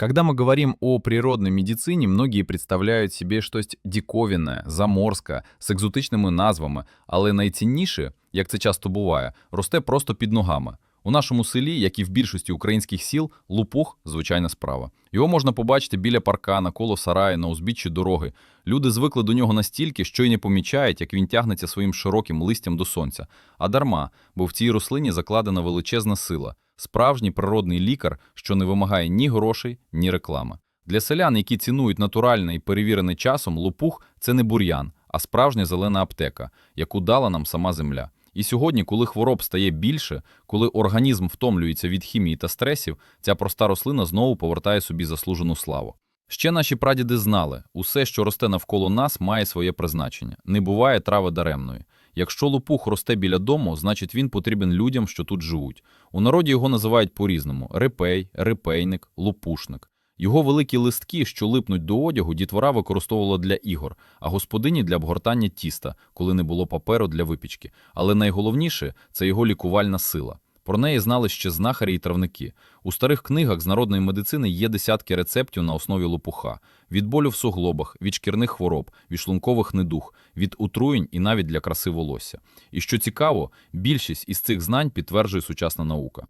Когда мы говорим о природной медицині, многие представляють собі щось диковинне, заморське, з екзотичними назвами, але найцінніше, як це часто буває, росте просто під ногами. У нашому селі, як і в більшості українських сіл, лупух звичайна справа. Його можна побачити біля паркана, коло сараї, на узбіччі дороги. Люди звикли до нього настільки, що й не помічають, як він тягнеться своїм широким листям до сонця. А дарма, бо в цій рослині закладена величезна сила, справжній природний лікар, що не вимагає ні грошей, ні реклами. Для селян, які цінують натуральне і перевірене часом, лопух це не бур'ян, а справжня зелена аптека, яку дала нам сама земля. І сьогодні, коли хвороб стає більше, коли організм втомлюється від хімії та стресів, ця проста рослина знову повертає собі заслужену славу. Ще наші прадіди знали, усе, що росте навколо нас, має своє призначення. Не буває трави даремної. Якщо лопух росте біля дому, значить він потрібен людям, що тут живуть. У народі його називають по-різному: репей, репейник, лопушник. Його великі листки, що липнуть до одягу, дітвора використовувала для ігор, а господині для обгортання тіста, коли не було паперу для випічки. Але найголовніше це його лікувальна сила. Про неї знали ще знахарі і травники. У старих книгах з народної медицини є десятки рецептів на основі лопуха: від болю в суглобах, від шкірних хвороб, від шлункових недуг, від утруєнь і навіть для краси волосся. І що цікаво, більшість із цих знань підтверджує сучасна наука.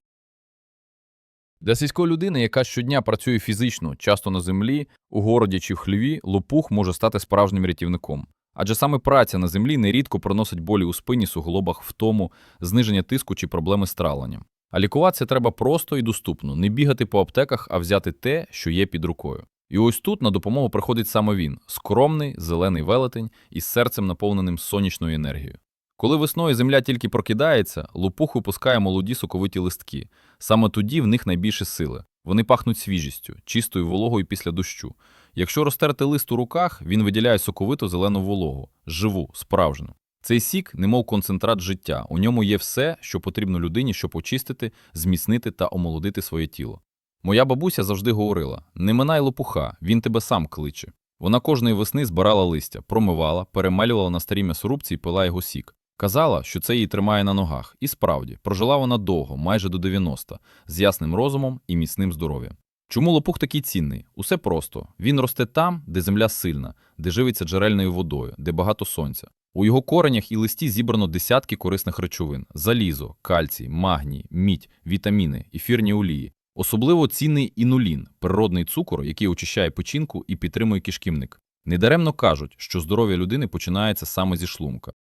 Для сільської людини, яка щодня працює фізично, часто на землі, у городі чи в хліві, лопух може стати справжнім рятівником. Адже саме праця на землі нерідко приносить болі у спині, суглобах, втому, зниження тиску чи проблеми з травленням. А лікуватися треба просто і доступно, не бігати по аптеках, а взяти те, що є під рукою. І ось тут на допомогу приходить саме він скромний, зелений велетень із серцем наповненим сонячною енергією. Коли весною земля тільки прокидається, лопух випускає молоді соковиті листки. Саме тоді в них найбільше сили. Вони пахнуть свіжістю, чистою вологою після дощу. Якщо розтерти лист у руках, він виділяє соковиту зелену вологу, живу, справжню. Цей сік, немов концентрат життя. У ньому є все, що потрібно людині, щоб очистити, зміцнити та омолодити своє тіло. Моя бабуся завжди говорила: не минай лопуха, він тебе сам кличе. Вона кожної весни збирала листя, промивала, перемалювала на старій м'ясорубці і пила його сік. Казала, що це її тримає на ногах, і справді прожила вона довго, майже до 90, з ясним розумом і міцним здоров'ям. Чому лопух такий цінний? Усе просто він росте там, де земля сильна, де живиться джерельною водою, де багато сонця. У його коренях і листі зібрано десятки корисних речовин: залізо, кальцій, магній, мідь, вітаміни, ефірні олії. Особливо цінний інулін, природний цукор, який очищає печінку і підтримує кишківник. Недаремно кажуть, що здоров'я людини починається саме зі шлунка.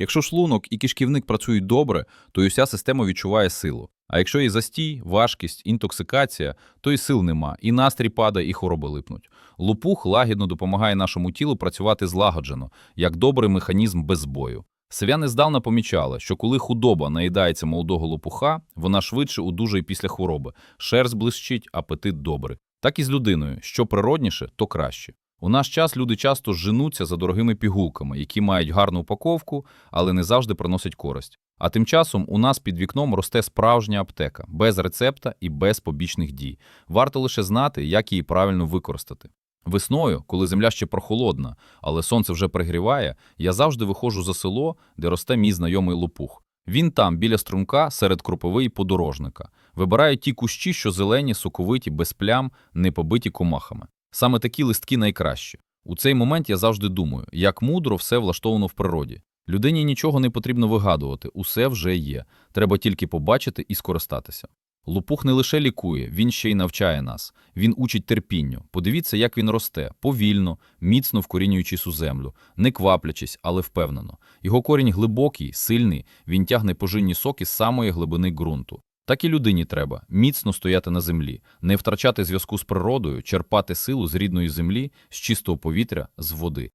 Якщо шлунок і кишківник працюють добре, то й уся система відчуває силу. А якщо є застій, важкість, інтоксикація, то і сил нема, і настрій падає, і хвороби липнуть. Лопух лагідно допомагає нашому тілу працювати злагоджено, як добрий механізм без бою. Селяни здавна помічали, що коли худоба наїдається молодого лопуха, вона швидше удужує після хвороби, шерсть блищить, апетит добрий. Так і з людиною, що природніше, то краще. У наш час люди часто женуться за дорогими пігулками, які мають гарну упаковку, але не завжди приносять користь. А тим часом у нас під вікном росте справжня аптека, без рецепта і без побічних дій. Варто лише знати, як її правильно використати. Весною, коли земля ще прохолодна, але сонце вже пригріває, я завжди виходжу за село, де росте мій знайомий лопух. Він там, біля струмка, серед кропови і подорожника. Вибирає ті кущі, що зелені, соковиті, без плям, не побиті комахами. Саме такі листки найкращі. У цей момент я завжди думаю, як мудро все влаштовано в природі. Людині нічого не потрібно вигадувати, усе вже є. Треба тільки побачити і скористатися. Лупух не лише лікує, він ще й навчає нас. Він учить терпінню. Подивіться, як він росте, повільно, міцно вкорінюючись у землю, не кваплячись, але впевнено. Його корінь глибокий, сильний, він тягне пожинні соки з самої глибини ґрунту. Так і людині треба міцно стояти на землі, не втрачати зв'язку з природою, черпати силу з рідної землі, з чистого повітря, з води.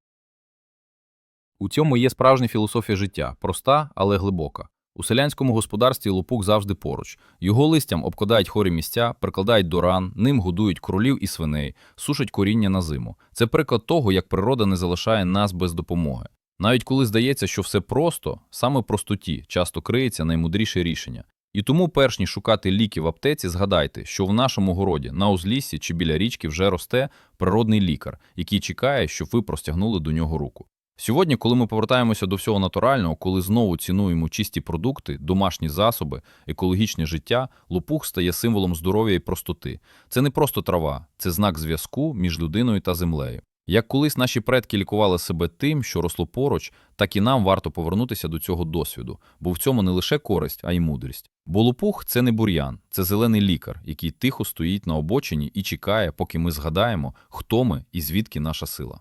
У цьому є справжня філософія життя, проста, але глибока. У селянському господарстві лопух завжди поруч. Його листям обкладають хорі місця, прикладають до ран, ним годують кролів і свиней, сушать коріння на зиму. Це приклад того, як природа не залишає нас без допомоги. Навіть коли здається, що все просто, саме простоті часто криється наймудріше рішення. І тому, перш ніж шукати ліки в аптеці, згадайте, що в нашому городі на узліссі чи біля річки вже росте природний лікар, який чекає, щоб ви простягнули до нього руку. Сьогодні, коли ми повертаємося до всього натурального, коли знову цінуємо чисті продукти, домашні засоби, екологічне життя, лопух стає символом здоров'я і простоти. Це не просто трава, це знак зв'язку між людиною та землею. Як колись наші предки лікували себе тим, що росло поруч, так і нам варто повернутися до цього досвіду, бо в цьому не лише користь, а й мудрість. Бо лопух – це не бур'ян, це зелений лікар, який тихо стоїть на обочині і чекає, поки ми згадаємо, хто ми і звідки наша сила.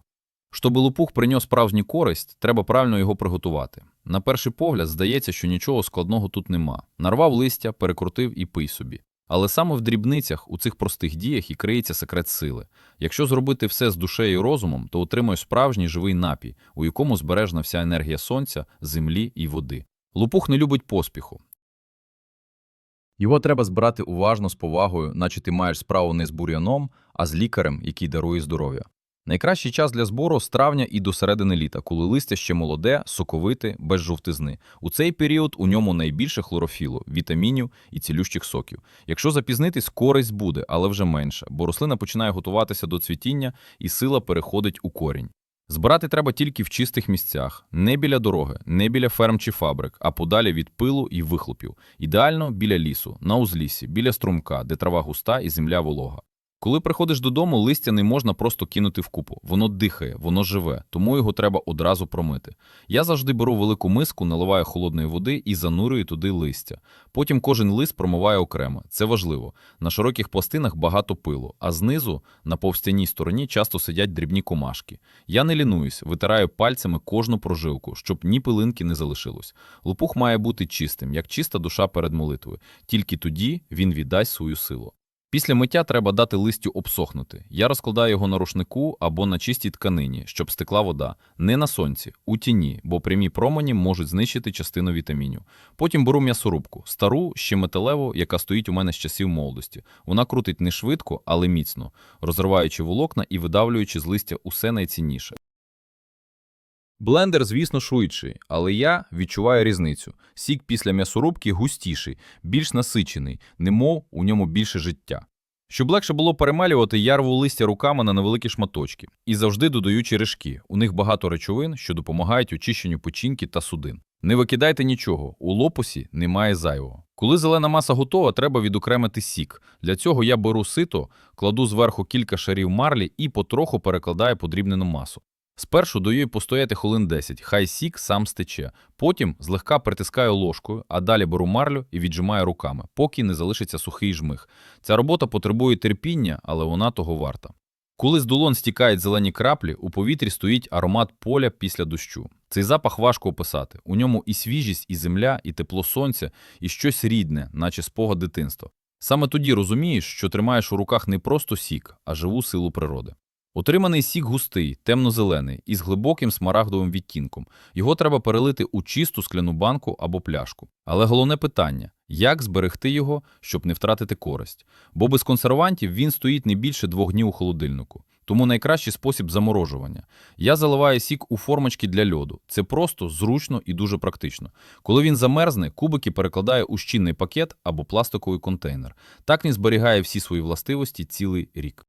Щоби лопух приніс справжню користь, треба правильно його приготувати. На перший погляд здається, що нічого складного тут нема. Нарвав листя, перекрутив і пий собі. Але саме в дрібницях, у цих простих діях і криється секрет сили. Якщо зробити все з душею і розумом, то отримаєш справжній живий напій, у якому збережена вся енергія сонця, землі і води. Лопух не любить поспіху. Його треба збирати уважно з повагою, наче ти маєш справу не з бур'яном, а з лікарем, який дарує здоров'я. Найкращий час для збору з травня і до середини літа, коли листя ще молоде, соковите, без жовтизни. У цей період у ньому найбільше хлорофілу, вітамінів і цілющих соків. Якщо запізнитись, користь буде, але вже менше, бо рослина починає готуватися до цвітіння і сила переходить у корінь. Збирати треба тільки в чистих місцях, не біля дороги, не біля ферм чи фабрик, а подалі від пилу і вихлопів. Ідеально біля лісу, на узліссі, біля струмка, де трава густа і земля волога. Коли приходиш додому, листя не можна просто кинути в купу. Воно дихає, воно живе, тому його треба одразу промити. Я завжди беру велику миску, наливаю холодної води і занурюю туди листя. Потім кожен лист промиваю окремо. Це важливо. На широких пластинах багато пилу, а знизу, на повстяній стороні, часто сидять дрібні комашки. Я не лінуюсь, витираю пальцями кожну прожилку, щоб ні пилинки не залишилось. Лопух має бути чистим, як чиста душа перед молитвою. Тільки тоді він віддасть свою силу. Після миття треба дати листю обсохнути. Я розкладаю його на рушнику або на чистій тканині, щоб стекла вода. Не на сонці, у тіні, бо прямі промені можуть знищити частину вітамінів. Потім беру м'ясорубку, стару, ще металеву, яка стоїть у мене з часів молодості. Вона крутить не швидко, але міцно, розриваючи волокна і видавлюючи з листя усе найцінніше. Блендер, звісно, швидший, але я відчуваю різницю. Сік після м'ясорубки густіший, більш насичений, немов у ньому більше життя. Щоб легше було перемалювати, я рву листя руками на невеликі шматочки і завжди додаю черешки. У них багато речовин, що допомагають очищенню печінки та судин. Не викидайте нічого, у лопусі немає зайвого. Коли зелена маса готова, треба відокремити сік. Для цього я беру сито, кладу зверху кілька шарів марлі і потроху перекладаю подрібнену масу. Спершу даю їй постояти хвилин 10, хай сік сам стече. Потім злегка притискаю ложкою, а далі беру марлю і віджимаю руками, поки не залишиться сухий жмих. Ця робота потребує терпіння, але вона того варта. Коли з долон стікають зелені краплі, у повітрі стоїть аромат поля після дощу. Цей запах важко описати. У ньому і свіжість, і земля, і тепло сонця, і щось рідне, наче спогад дитинства. Саме тоді розумієш, що тримаєш у руках не просто сік, а живу силу природи. Отриманий сік густий, темно-зелений, із глибоким смарагдовим відтінком. Його треба перелити у чисту скляну банку або пляшку. Але головне питання як зберегти його, щоб не втратити користь? Бо без консервантів він стоїть не більше двох днів у холодильнику. Тому найкращий спосіб заморожування. Я заливаю сік у формочки для льоду. Це просто, зручно і дуже практично. Коли він замерзне, кубики перекладаю у щільний пакет або пластиковий контейнер. Так він зберігає всі свої властивості цілий рік.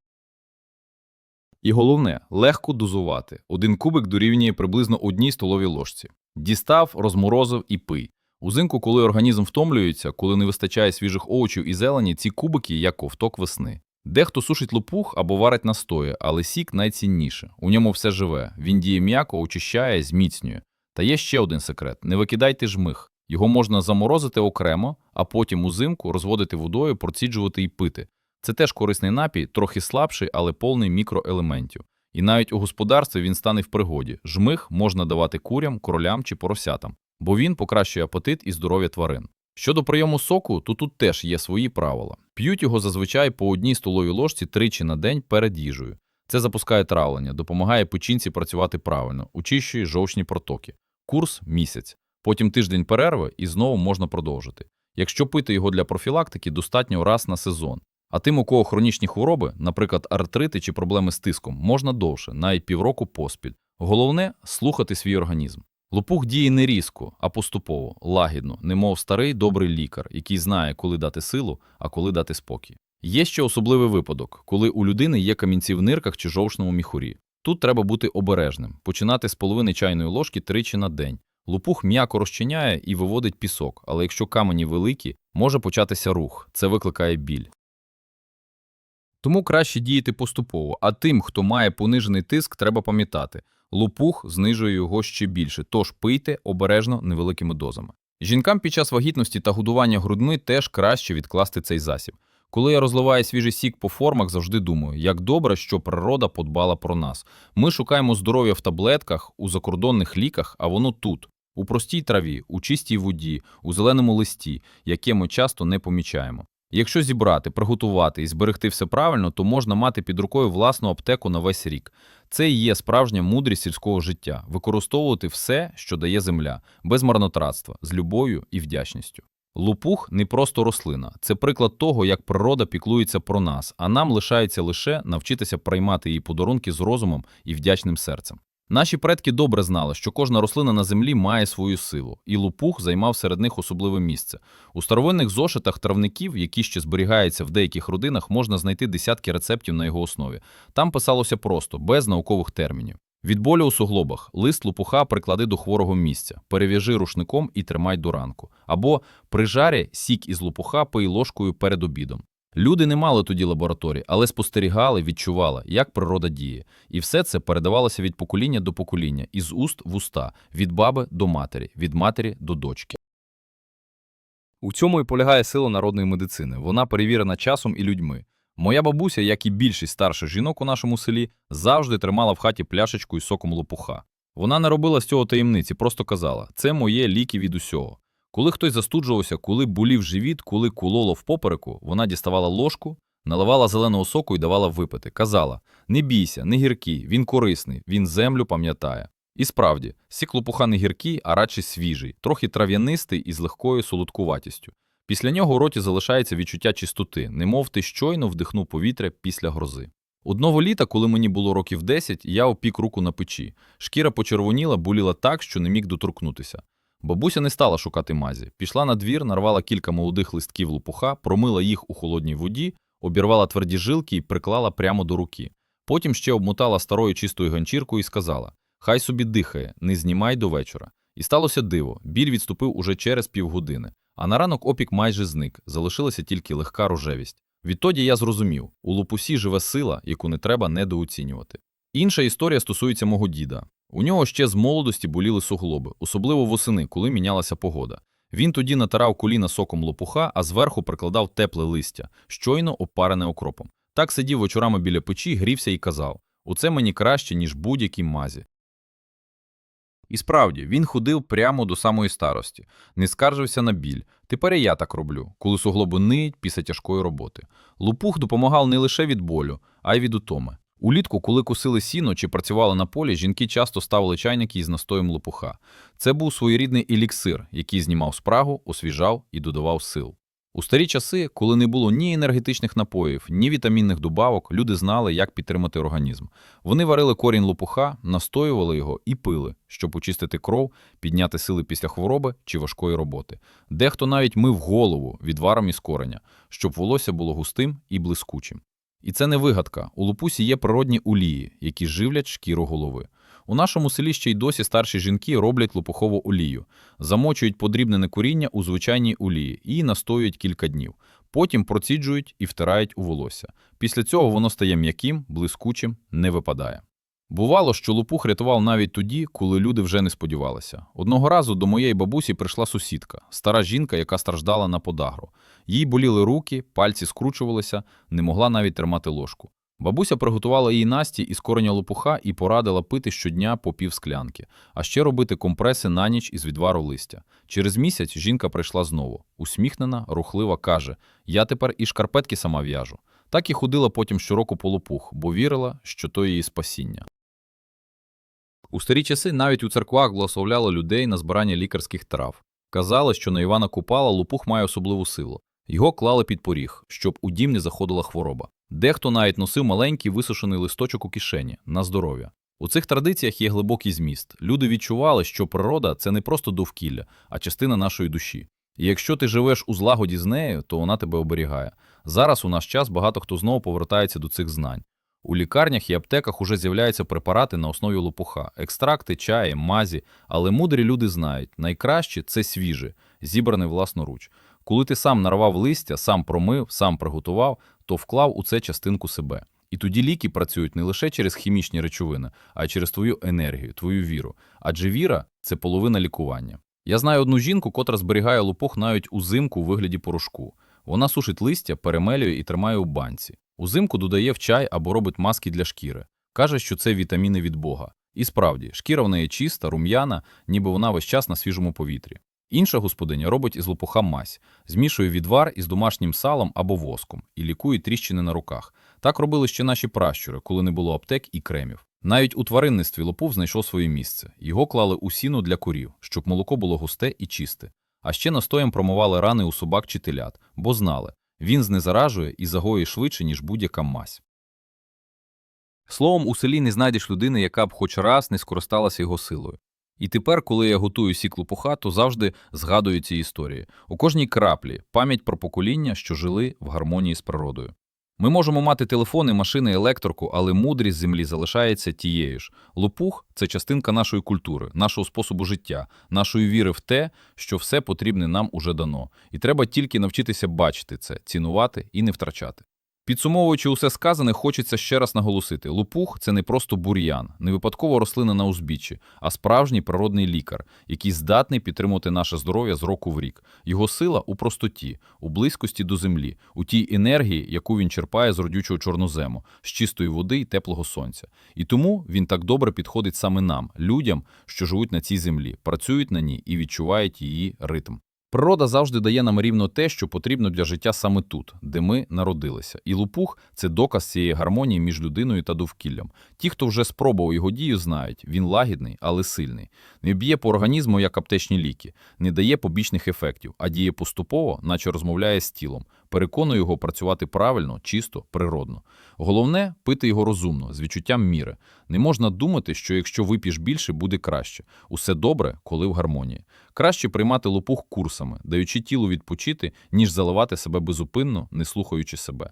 І головне, легко дозувати. Один кубик дорівнює приблизно одній столовій ложці. Дістав, розморозив і пий. Узимку, коли організм втомлюється, коли не вистачає свіжих овочів і зелені, ці кубики як ковток весни. Дехто сушить лопух або варить настої, але сік найцінніше. У ньому все живе. Він діє м'яко, очищає, зміцнює. Та є ще один секрет: не викидайте жмих. Його можна заморозити окремо, а потім узимку розводити водою, проціджувати і пити. Це теж корисний напій, трохи слабший, але повний мікроелементів. І навіть у господарстві він стане в пригоді. Жмих можна давати курям, королям чи поросятам, бо він покращує апетит і здоров'я тварин. Щодо прийому соку, то тут теж є свої правила. П'ють його зазвичай по одній столовій ложці тричі на день перед їжею. Це запускає травлення, допомагає печінці працювати правильно, очищує жовчні протоки. Курс місяць. Потім тиждень перерви і знову можна продовжити. Якщо пити його для профілактики, достатньо раз на сезон. А тим, у кого хронічні хвороби, наприклад, артрити чи проблеми з тиском, можна довше, навіть півроку поспіль. Головне слухати свій організм. Лопух діє не різко, а поступово, лагідно, немов старий добрий лікар, який знає, коли дати силу, а коли дати спокій. Є ще особливий випадок, коли у людини є камінці в нирках чи жовчному міхурі. Тут треба бути обережним, починати з половини чайної ложки тричі на день. Лупух м'яко розчиняє і виводить пісок, але якщо камені великі, може початися рух, це викликає біль. Тому краще діяти поступово, а тим, хто має понижений тиск, треба пам'ятати. Лупух знижує його ще більше, тож пийте обережно невеликими дозами. Жінкам під час вагітності та годування грудьми теж краще відкласти цей засіб. Коли я розливаю свіжий сік по формах, завжди думаю, як добре, що природа подбала про нас. Ми шукаємо здоров'я в таблетках, у закордонних ліках, а воно тут, у простій траві, у чистій воді, у зеленому листі, яке ми часто не помічаємо. Якщо зібрати, приготувати і зберегти все правильно, то можна мати під рукою власну аптеку на весь рік. Це і є справжня мудрість сільського життя використовувати все, що дає земля, без марнотратства, з любов'ю і вдячністю. Лупух не просто рослина, це приклад того, як природа піклується про нас, а нам лишається лише навчитися приймати її подарунки з розумом і вдячним серцем. Наші предки добре знали, що кожна рослина на землі має свою силу, і лупух займав серед них особливе місце. У старовинних зошитах травників, які ще зберігаються в деяких родинах, можна знайти десятки рецептів на його основі. Там писалося просто, без наукових термінів. Від болю у суглобах лист лопуха приклади до хворого місця, перев'яжи рушником і тримай до ранку. Або при жарі сік із лопуха пий ложкою перед обідом. Люди не мали тоді лабораторій, але спостерігали, відчували, як природа діє. І все це передавалося від покоління до покоління, із уст в уста, від баби до матері, від матері до дочки. У цьому і полягає сила народної медицини. Вона перевірена часом і людьми. Моя бабуся, як і більшість старших жінок у нашому селі, завжди тримала в хаті пляшечку із соком лопуха. Вона не робила з цього таємниці, просто казала: це моє ліки від усього. Коли хтось застуджувався, коли болів живіт, коли кулоло в попереку, вона діставала ложку, наливала зеленого соку і давала випити. Казала: не бійся, не гіркий, він корисний, він землю пам'ятає. І справді, сік лопуха не гіркий, а радше свіжий, трохи трав'янистий і з легкою солодкуватістю. Після нього у роті залишається відчуття чистоти, немов ти щойно вдихнув повітря після грози. Одного літа, коли мені було років 10, я опік руку на печі. Шкіра почервоніла, боліла так, що не міг доторкнутися. Бабуся не стала шукати мазі. Пішла на двір, нарвала кілька молодих листків лопуха, промила їх у холодній воді, обірвала тверді жилки і приклала прямо до руки. Потім ще обмотала старою чистою ганчіркою і сказала: Хай собі дихає, не знімай до вечора. І сталося диво. Біль відступив уже через півгодини. А на ранок опік майже зник, залишилася тільки легка рожевість. Відтоді я зрозумів, у лупусі живе сила, яку не треба недооцінювати. Інша історія стосується мого діда. У нього ще з молодості боліли суглоби, особливо восени, коли мінялася погода. Він тоді натирав коліна соком лопуха, а зверху прикладав тепле листя, щойно опарене окропом. Так сидів вечорами біля печі, грівся і казав: Оце мені краще, ніж будь-які мазі. І справді, він ходив прямо до самої старості, не скаржився на біль. Тепер і я так роблю, коли суглоби ниють після тяжкої роботи. Лупух допомагав не лише від болю, а й від утоми. Улітку, коли косили сіно чи працювали на полі, жінки часто ставили чайники із настоєм лопуха. Це був своєрідний еліксир, який знімав спрагу, освіжав і додавав сил. У старі часи, коли не було ні енергетичних напоїв, ні вітамінних добавок, люди знали, як підтримати організм. Вони варили корінь лопуха, настоювали його і пили, щоб очистити кров, підняти сили після хвороби чи важкої роботи. Дехто навіть мив голову відваром із кореня, щоб волосся було густим і блискучим. І це не вигадка. У лупусі є природні олії, які живлять шкіру голови. У нашому селі ще й досі старші жінки роблять лопухову олію, замочують подрібнене коріння у звичайній олії і настоюють кілька днів. Потім проціджують і втирають у волосся. Після цього воно стає м'яким, блискучим, не випадає. Бувало, що лопух рятував навіть тоді, коли люди вже не сподівалися. Одного разу до моєї бабусі прийшла сусідка, стара жінка, яка страждала на подагру. Їй боліли руки, пальці скручувалися, не могла навіть тримати ложку. Бабуся приготувала їй Насті із кореня лопуха і порадила пити щодня по пів склянки, а ще робити компреси на ніч із відвару листя. Через місяць жінка прийшла знову. Усміхнена, рухлива, каже: Я тепер і шкарпетки сама в'яжу. Так і ходила потім щороку по лопух, бо вірила, що то її спасіння. У старі часи навіть у церквах благословляли людей на збирання лікарських трав. Казали, що на Івана Купала лопух має особливу силу. Його клали під поріг, щоб у дім не заходила хвороба. Дехто навіть носив маленький висушений листочок у кишені на здоров'я. У цих традиціях є глибокий зміст. Люди відчували, що природа це не просто довкілля, а частина нашої душі. І якщо ти живеш у злагоді з нею, то вона тебе оберігає. Зараз у наш час багато хто знову повертається до цих знань. У лікарнях і аптеках уже з'являються препарати на основі лопуха, екстракти, чаї, мазі, але мудрі люди знають, найкраще це свіже, зібране власноруч. Коли ти сам нарвав листя, сам промив, сам приготував, то вклав у це частинку себе. І тоді ліки працюють не лише через хімічні речовини, а й через твою енергію, твою віру. Адже віра це половина лікування. Я знаю одну жінку, котра зберігає лопух навіть узимку у вигляді порошку. Вона сушить листя, перемелює і тримає у банці. Узимку додає в чай або робить маски для шкіри. Каже, що це вітаміни від Бога. І справді, шкіра в неї чиста, рум'яна, ніби вона весь час на свіжому повітрі. Інша господиня робить із лопуха мазь, змішує відвар із домашнім салом або воском і лікує тріщини на руках. Так робили ще наші пращури, коли не було аптек і кремів. Навіть у тваринництві лопух знайшов своє місце. Його клали у сіну для курів, щоб молоко було густе і чисте. А ще настоєм промивали рани у собак чи телят, бо знали, він знезаражує і загоює швидше, ніж будь-яка мазь. Словом, у селі не знайдеш людини, яка б хоч раз не скористалася його силою. І тепер, коли я готую сіклу по то завжди згадую ці історії. У кожній краплі пам'ять про покоління, що жили в гармонії з природою. Ми можемо мати телефони, машини, електрику, але мудрість землі залишається тією ж. Лопух це частинка нашої культури, нашого способу життя, нашої віри в те, що все потрібне нам уже дано. І треба тільки навчитися бачити це, цінувати і не втрачати. Підсумовуючи усе сказане, хочеться ще раз наголосити: лопух це не просто бур'ян, не випадкова рослина на узбіччі, а справжній природний лікар, який здатний підтримувати наше здоров'я з року в рік. Його сила у простоті, у близькості до землі, у тій енергії, яку він черпає з родючого чорнозему, з чистої води і теплого сонця. І тому він так добре підходить саме нам, людям, що живуть на цій землі, працюють на ній і відчувають її ритм. Природа завжди дає нам рівно те, що потрібно для життя саме тут, де ми народилися. І лупух це доказ цієї гармонії між людиною та довкіллям. Ті, хто вже спробував його дію, знають, він лагідний, але сильний. Не б'є по організму, як аптечні ліки, не дає побічних ефектів, а діє поступово, наче розмовляє з тілом. Переконує його працювати правильно, чисто, природно. Головне пити його розумно, з відчуттям міри. Не можна думати, що якщо вип'єш більше, буде краще. Усе добре, коли в гармонії. Краще приймати лопух курсами, даючи тілу відпочити, ніж заливати себе безупинно, не слухаючи себе.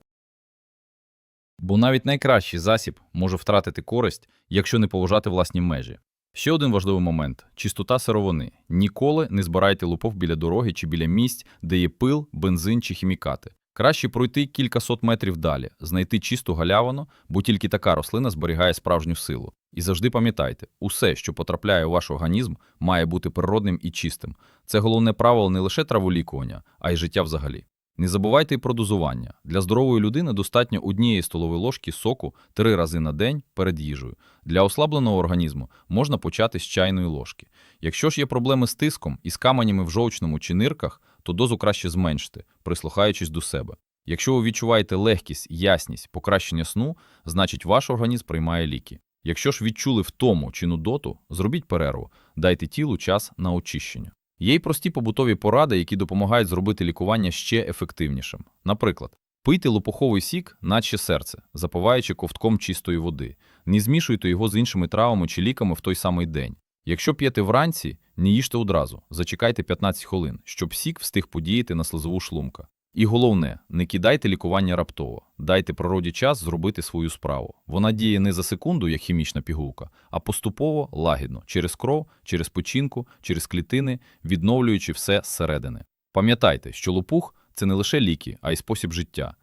Бо навіть найкращий засіб може втратити користь, якщо не поважати власні межі. Ще один важливий момент чистота сировини. Ніколи не збирайте лупов біля дороги чи біля місць, де є пил, бензин чи хімікати. Краще пройти кілька сот метрів далі, знайти чисту галявину, бо тільки така рослина зберігає справжню силу. І завжди пам'ятайте, усе, що потрапляє у ваш організм, має бути природним і чистим. Це головне правило не лише траволікування, а й життя взагалі. Не забувайте й про дозування. Для здорової людини достатньо однієї столової ложки соку три рази на день перед їжею. Для ослабленого організму можна почати з чайної ложки. Якщо ж є проблеми з тиском і з каменями в жовчному чи нирках, то дозу краще зменшити, прислухаючись до себе. Якщо ви відчуваєте легкість, ясність, покращення сну, значить ваш організм приймає ліки. Якщо ж відчули втому чи нудоту, зробіть перерву, дайте тілу час на очищення. Є й прості побутові поради, які допомагають зробити лікування ще ефективнішим. Наприклад, пийте лопуховий сік, наче серце, запиваючи ковтком чистої води. Не змішуйте його з іншими травами чи ліками в той самий день. Якщо п'єте вранці, не їжте одразу, зачекайте 15 хвилин, щоб сік встиг подіяти на слизову шлунка. І головне, не кидайте лікування раптово, дайте природі час зробити свою справу. Вона діє не за секунду, як хімічна пігулка, а поступово, лагідно, через кров, через печінку, через клітини, відновлюючи все зсередини. Пам'ятайте, що лопух це не лише ліки, а й спосіб життя.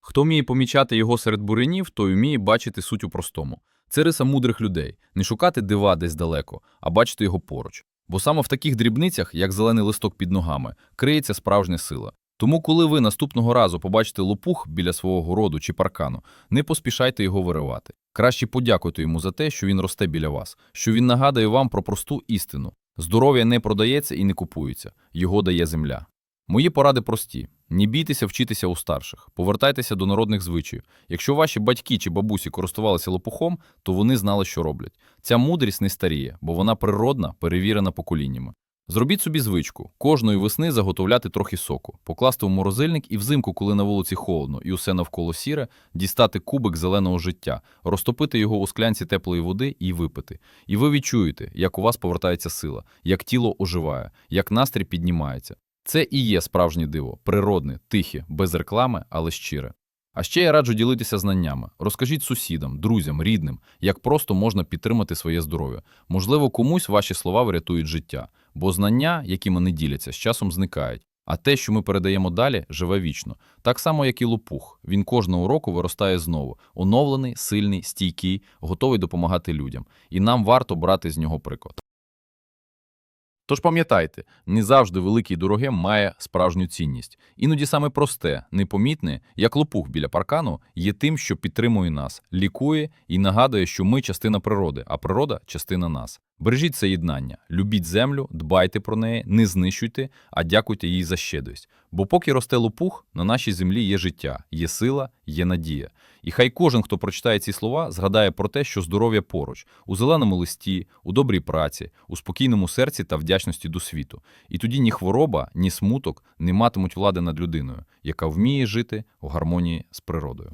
Хто вміє помічати його серед бурянів, той вміє бачити суть у простому. Це риса мудрих людей не шукати дива десь далеко, а бачити його поруч. Бо саме в таких дрібницях, як зелений листок під ногами, криється справжня сила. Тому, коли ви наступного разу побачите лопух біля свого городу чи паркану, не поспішайте його виривати. Краще подякуйте йому за те, що він росте біля вас, що він нагадує вам про просту істину. Здоров'я не продається і не купується, його дає земля. Мої поради прості: не бійтеся вчитися у старших, повертайтеся до народних звичаїв. Якщо ваші батьки чи бабусі користувалися лопухом, то вони знали, що роблять. Ця мудрість не старіє, бо вона природна, перевірена поколіннями. Зробіть собі звичку кожної весни заготовляти трохи соку, покласти в морозильник і взимку, коли на вулиці холодно і усе навколо сіре, дістати кубик зеленого життя, розтопити його у склянці теплої води і випити. І ви відчуєте, як у вас повертається сила, як тіло оживає, як настрій піднімається. Це і є справжнє диво, природне, тихе, без реклами, але щире. А ще я раджу ділитися знаннями. Розкажіть сусідам, друзям, рідним, як просто можна підтримати своє здоров'я. Можливо, комусь ваші слова врятують життя, бо знання, якими не діляться, з часом зникають. А те, що ми передаємо далі, живе вічно. Так само, як і лопух. Він кожного року виростає знову. Оновлений, сильний, стійкий, готовий допомагати людям. І нам варто брати з нього приклад. Тож пам'ятайте, не завжди велике і дороге має справжню цінність. Іноді саме просте, непомітне, як лопух біля паркану, є тим, що підтримує нас, лікує і нагадує, що ми частина природи, а природа частина нас. Бережіть це єднання, любіть землю, дбайте про неї, не знищуйте, а дякуйте їй за щедрість. Бо поки росте лопух, на нашій землі є життя, є сила, є надія. І хай кожен, хто прочитає ці слова, згадає про те, що здоров'я поруч, у зеленому листі, у добрій праці, у спокійному серці та вдячності до світу. І тоді ні хвороба, ні смуток не матимуть влади над людиною, яка вміє жити у гармонії з природою.